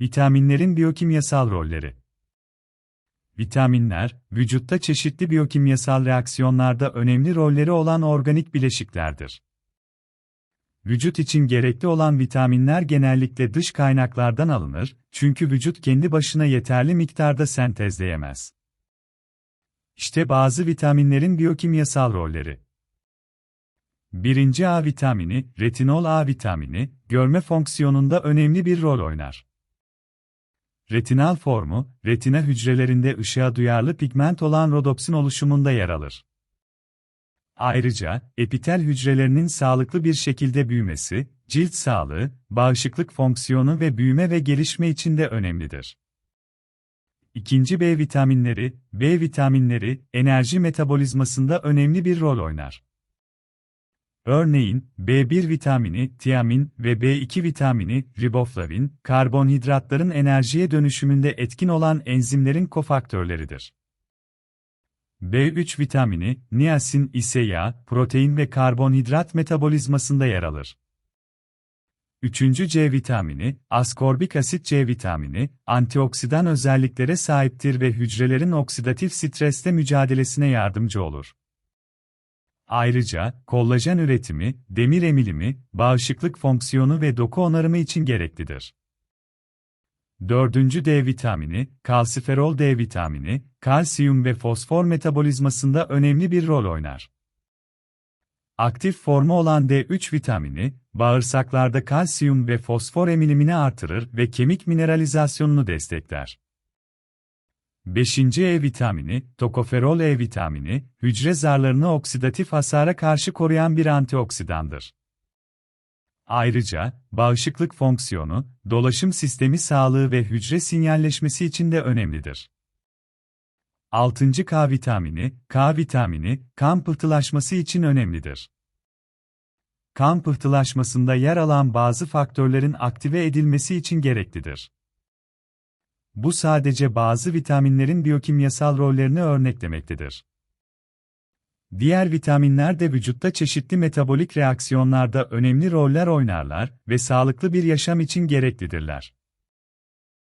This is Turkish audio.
Vitaminlerin biyokimyasal rolleri Vitaminler, vücutta çeşitli biyokimyasal reaksiyonlarda önemli rolleri olan organik bileşiklerdir. Vücut için gerekli olan vitaminler genellikle dış kaynaklardan alınır, çünkü vücut kendi başına yeterli miktarda sentezleyemez. İşte bazı vitaminlerin biyokimyasal rolleri. 1. A vitamini, retinol A vitamini, görme fonksiyonunda önemli bir rol oynar. Retinal formu, retina hücrelerinde ışığa duyarlı pigment olan rodopsin oluşumunda yer alır. Ayrıca, epitel hücrelerinin sağlıklı bir şekilde büyümesi, cilt sağlığı, bağışıklık fonksiyonu ve büyüme ve gelişme için de önemlidir. İkinci B vitaminleri, B vitaminleri, enerji metabolizmasında önemli bir rol oynar. Örneğin, B1 vitamini, tiamin ve B2 vitamini, riboflavin, karbonhidratların enerjiye dönüşümünde etkin olan enzimlerin kofaktörleridir. B3 vitamini, niasin ise yağ, protein ve karbonhidrat metabolizmasında yer alır. 3. C vitamini, askorbik asit C vitamini, antioksidan özelliklere sahiptir ve hücrelerin oksidatif stresle mücadelesine yardımcı olur. Ayrıca, kollajen üretimi, demir emilimi, bağışıklık fonksiyonu ve doku onarımı için gereklidir. 4. D vitamini, kalsiferol D vitamini, kalsiyum ve fosfor metabolizmasında önemli bir rol oynar. Aktif formu olan D3 vitamini, bağırsaklarda kalsiyum ve fosfor emilimini artırır ve kemik mineralizasyonunu destekler. 5. E vitamini, tokoferol E vitamini, hücre zarlarını oksidatif hasara karşı koruyan bir antioksidandır. Ayrıca, bağışıklık fonksiyonu, dolaşım sistemi sağlığı ve hücre sinyalleşmesi için de önemlidir. 6. K vitamini, K vitamini, kan pıhtılaşması için önemlidir. Kan pıhtılaşmasında yer alan bazı faktörlerin aktive edilmesi için gereklidir. Bu sadece bazı vitaminlerin biyokimyasal rollerini örneklemektedir. Diğer vitaminler de vücutta çeşitli metabolik reaksiyonlarda önemli roller oynarlar ve sağlıklı bir yaşam için gereklidirler.